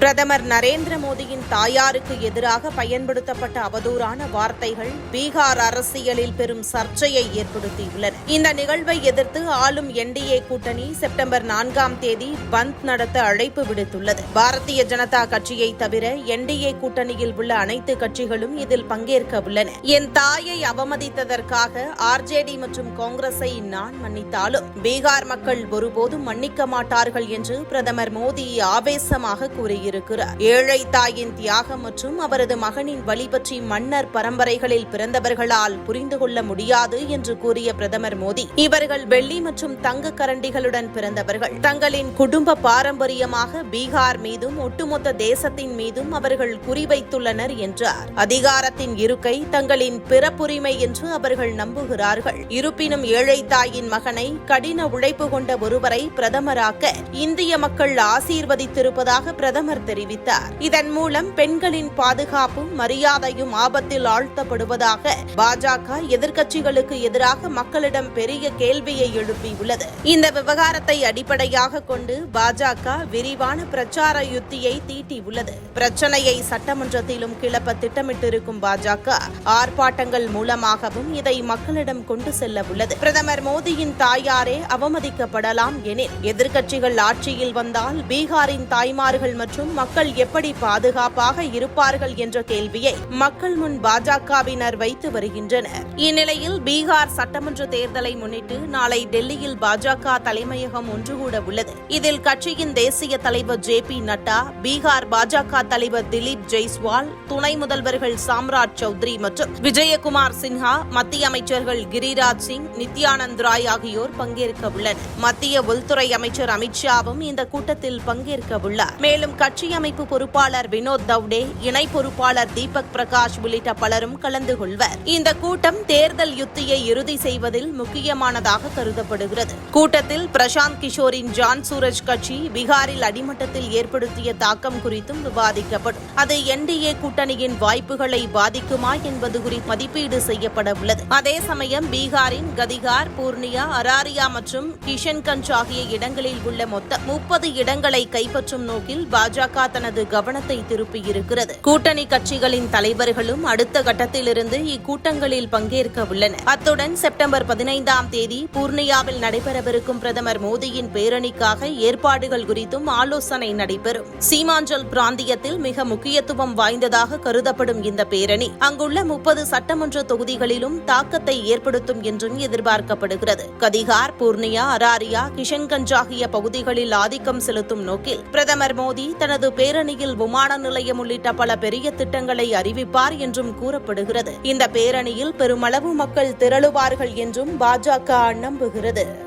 பிரதமர் நரேந்திர மோடியின் தாயாருக்கு எதிராக பயன்படுத்தப்பட்ட அவதூறான வார்த்தைகள் பீகார் அரசியலில் பெரும் சர்ச்சையை ஏற்படுத்தியுள்ளன. இந்த நிகழ்வை எதிர்த்து ஆளும் என்டிஏ கூட்டணி செப்டம்பர் நான்காம் தேதி பந்த் நடத்த அழைப்பு விடுத்துள்ளது. பாரதிய ஜனதா கட்சியை தவிர என்டிஏ கூட்டணியில் உள்ள அனைத்து கட்சிகளும் இதில் பங்கேற்க உள்ளன. என் தாயை அவமதித்ததற்காக ஆர்ஜேடி மற்றும் காங்கிரஸை நான் மன்னித்தாலும் பீகார் மக்கள் ஒருபோதும் மன்னிக்க மாட்டார்கள் என்று பிரதமர் மோடி ஆவேசமாக கூறியிருக்கிறார். ஏழை தாயின் தியாகம் மற்றும் அவரது மகனின் வழி பற்றி மன்னர் பரம்பரைகளில் பிறந்தவர்களால் புரிந்து கொள்ள முடியாது என்று கூறிய பிரதமர் மோடி இவர்கள் வெள்ளி மற்றும் தங்க கரண்டிகளுடன் பிறந்தவர்கள். தங்களின் குடும்ப பாரம்பரியமாக பீகார் மீதும் ஒட்டுமொத்த தேசத்தின் மீதும் அவர்கள் குறிவைத்துள்ளனர் என்றார். அதிகாரத்தின் இருக்கை தங்களின் பிறப்புரிமை என்று அவர்கள் நம்புகிறார்கள். இருப்பினும் ஏழை தாயின் மகனை கடின உழைப்பு கொண்ட ஒருவரை பிரதமராக்க இந்திய மக்கள் ஆசீர்வதித்திருப்பதாக பிரதமர் தெரிவித்தார். இதன் மூலம் பெண்களின் பாதுகாப்பும் மரியாதையும் ஆபத்தில் ஆழ்த்தப்படுவதாக பாஜக எதிர்க்கட்சிகளுக்கு எதிராக மக்களிடம் பெரிய கேள்வியை எழுப்பியுள்ளது. இந்த விவகாரத்தை அடிப்படையாக கொண்டு பாஜக விரிவான பிரச்சார யுத்தியை தீட்டியுள்ளது. பிரச்சனையை சட்டமன்றத்திலும் கிளப்ப திட்டமிட்டிருக்கும் பாஜக ஆர்ப்பாட்டங்கள் மூலமாகவும் இதை மக்களிடம் கொண்டு செல்ல உள்ளது பிரதமர் மோடியின் தாயாரே அவமதிக்கப்படலாம் எனில் எதிர்க்கட்சிகள் ஆட்சியில் வந்தால் பீகாரின் தாய்மார்கள் மற்றும் மக்கள் எப்படி பாதுகாப்பாக இருப்பார்கள் என்ற கேள்வியை மக்கள் முன் பாஜகவினர் வைத்து வருகின்றனர். இந்நிலையில் பீகார் சட்டமன்ற தேர்தலை முன்னிட்டு நாளை டெல்லியில் பாஜக தலைமையகம் ஒன்று கூட உள்ளது. இதில் கட்சியின் தேசிய தலைவர் ஜே பி நட்டா பீகார் பாஜக தலைவர் திலீப் ஜெய்ஸ்வால் துணை முதல்வர்கள் சாம்ராஜ் சௌத்ரி மற்றும் விஜயகுமார் சின்ஹா மத்திய அமைச்சர்கள் கிரிராஜ் சிங் நித்யானந்த் ராய் ஆகியோர் பங்கேற்க உள்ளனர். மத்திய உள்துறை அமைச்சர் அமித்ஷாவும் இந்த கூட்டத்தில் பங்கேற்க உள்ளார். மேலும் கட்சி ஆட்சியமைப்பு பொறுப்பாளர் வினோத் தவ்டே இணை பொறுப்பாளர் தீபக் பிரகாஷ் உள்ளிட்ட பலரும் கலந்து கொள்வர். இந்த கூட்டம் தேர்தல் யுத்தியை இறுதி செய்வதில் முக்கியமானதாக கருதப்படுகிறது. கூட்டத்தில் பிரசாந்த் கிஷோரின் ஜான் சூரஜ் கட்சி பீகாரில் அடிமட்டத்தில் ஏற்படுத்திய தாக்கம் குறித்தும் விவாதிக்கப்படும். அது என்டிஏ கூட்டணியின் வாய்ப்புகளை பாதிக்குமா என்பது குறித்து மதிப்பீடு செய்யப்பட உள்ளது. அதே சமயம் பீகாரின் கதிகார் பூர்ணியா அராரியா மற்றும் கிஷன்கஞ்ச் ஆகிய இடங்களில் உள்ள மொத்த முப்பது இடங்களை கைப்பற்றும் நோக்கில் பாஜக தனது கவனத்தை திருப்பியிருக்கிறது. கூட்டணி கட்சிகளின் தலைவர்களும் அடுத்த கட்டத்திலிருந்து இக்கூட்டங்களில் பங்கேற்க உள்ளனர் அத்துடன் செப்டம்பர் பதினைந்தாம் தேதி பூர்ணியாவில் நடைபெறவிருக்கும் பிரதமர் மோடியின் பேரணிக்காக ஏற்பாடுகள் குறித்தும் ஆலோசனை நடைபெறும். சீமாஞ்சல் பிராந்தியத்தில் மிக முக்கியத்துவம் வாய்ந்ததாக கருதப்படும் இந்த பேரணி அங்குள்ள முப்பது சட்டமன்ற தொகுதிகளிலும் தாக்கத்தை ஏற்படுத்தும் என்றும் எதிர்பார்க்கப்படுகிறது. கதிகார் பூர்ணியா அராரியா கிஷன்கஞ்ச் ஆகிய பகுதிகளில் ஆதிக்கம் செலுத்தும் நோக்கில் பிரதமர் மோடி தனது பேரணியில் விமான நிலையம் உள்ளிட்ட பல பெரிய திட்டங்களை அறிவிப்பார் என்றும் கூறப்படுகிறது. இந்த பேரணியில் பெருமளவு மக்கள் திரளுவார்கள் என்றும் பாஜக நம்புகிறது.